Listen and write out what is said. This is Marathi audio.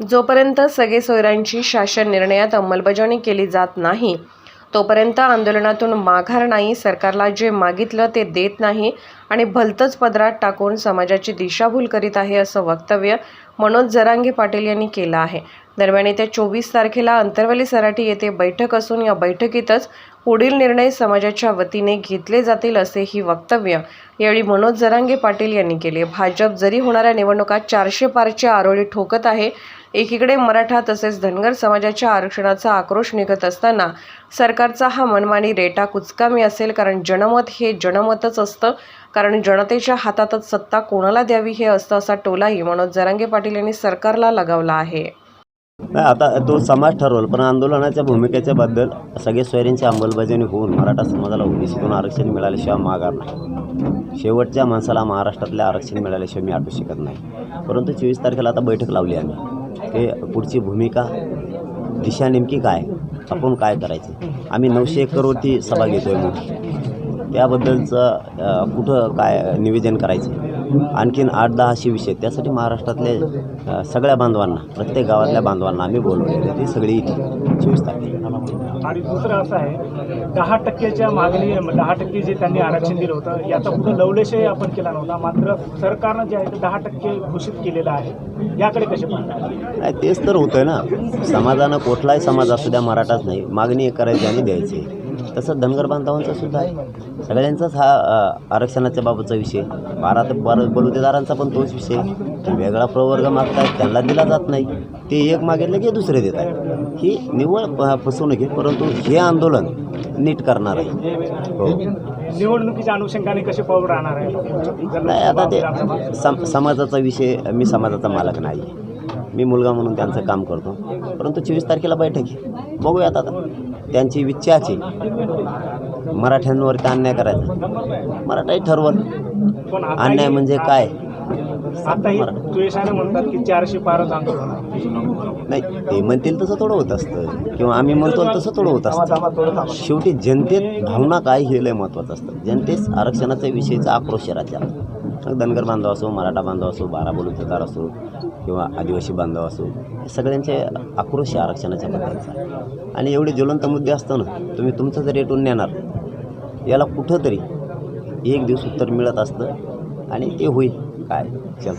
जोपर्यंत सगळे सोयऱ्यांची शासन निर्णयात अंमलबजावणी केली जात नाही तोपर्यंत आंदोलनातून माघार नाही सरकारला जे मागितलं ते देत नाही आणि भलतंच पदरात टाकून समाजाची दिशाभूल करीत आहे असं वक्तव्य मनोज जरांगे पाटील यांनी केलं आहे. दरम्यान येत्या चोवीस तारखेला अंतरवली सराटी येथे बैठक असून या बैठकीतच पुढील निर्णय समाजाच्या वतीने घेतले जातील असेही वक्तव्य यावेळी मनोज जरांगे पाटील यांनी केले. भाजप जरी होणाऱ्या निवडणुकात चारशे पारच्या आरोळी ठोकत आहे एकीकडे मराठा तसेच धनगर समाजाच्या आरक्षणाचा आक्रोश निघत असताना सरकारचा हा मनमानी रेटा कुचकामी असेल कारण जनमत हे जनमतच असतं. कारण जनतेच्या हातातच सत्ता कोणाला द्यावी हे असतं असा टोलाही मनोज जरांगे पाटील यांनी सरकारला लगावला आहे. नाही आता तो समाज ठरवल पण आंदोलनाच्या भूमिकेच्या बद्दल सगळे सोयरींची अंमलबजावणी होऊन मराठा समाजाला ओबीसीतून आरक्षण मिळाल्याशिवाय माघार नाही. शेवटच्या माणसाला महाराष्ट्रातले आरक्षण मिळाल्याशिवाय मी आटू शकत नाही. परंतु चोवीस तारखेला आता बैठक लावली आम्ही. हे पुढची भूमिका दिशा नेमकी काय? आपण काय करायचं? आम्ही नऊशे एकरवरती सभा घेतो आहे मोठी त्याबद्दलचं कुठं काय निवेदन करायचं? आणखीन आठ दहा असे विषय त्यासाठी महाराष्ट्रातले अ, सगळ्या बांधवांना प्रत्येक गावातल्या बांधवांना आम्ही बोलवलेले ते सगळी येतील चोवीस तारखेला आणि दुसरं असं आहे दहा टक्क्याच्या मागणी दहा टक्के जे त्यांनी आरक्षण दिलं होतं याचा कुठं लवलेशही आपण केला नव्हता. मात्र सरकारनं जे आहे ते दहा टक्के घोषित केलेलं आहे. याकडे कसे नाही तेच तर होतं ना. समाजानं कुठलाही समाज असू द्या मराठाच नाही. मागणी करायची आणि द्यायची. तसं धनगर बांधवांचा सुद्धा आहे. सगळ्यांचाच हा आरक्षणाच्या बाबतचा विषय बारा ते बारा बलुतेदारांचा पण तोच विषय की वेगळा प्रवर्ग मागतायत त्यांना दिला जात नाही. ते एक मागितलं की दुसरे देत आहेत. ही निव्वळ फसवणूक आहे परंतु हे आंदोलन नीट करणार आहे. हो. निवडणुकीच्या अनुषंगाने कसे पाऊल राहणार आहे? नाही आता ते सम समाजाचा विषय मी समाजाचा मालक नाही. मी मुलगा म्हणून त्यांचं काम करतो. परंतु चोवीस तारखेला बैठक आहे. बघूयात आता. त्यांची इच्छाची मराठ्यांवरती अन्याय करायचा? मराठाही ठरवल. अन्याय म्हणजे काय? आताही द्वेषाने म्हणतात की चारशे पारच आंदोलन नाही ते म्हणतील तसं थोडं होत असतं. किंवा आम्ही म्हणतो तसं थोडं होत असतं. शेवटी जनतेत भावना काय हे लय महत्त्वाचं असतं. जनतेस आरक्षणाच्या विषयीचा आक्रोश मग धनगर बांधव असो मराठा बांधव असो बाराबोली बलुतेदार असो किंवा आदिवासी बांधव असो हे सगळ्यांचे आक्रोश आहे आरक्षणाच्या बद्दलचा आणि एवढे ज्वलंत मुद्दे असताना तुम्ही तुमचं जर रेटून नेणार याला कुठंतरी एक दिवस उत्तर मिळत असतं आणि ते होईल. काय? चल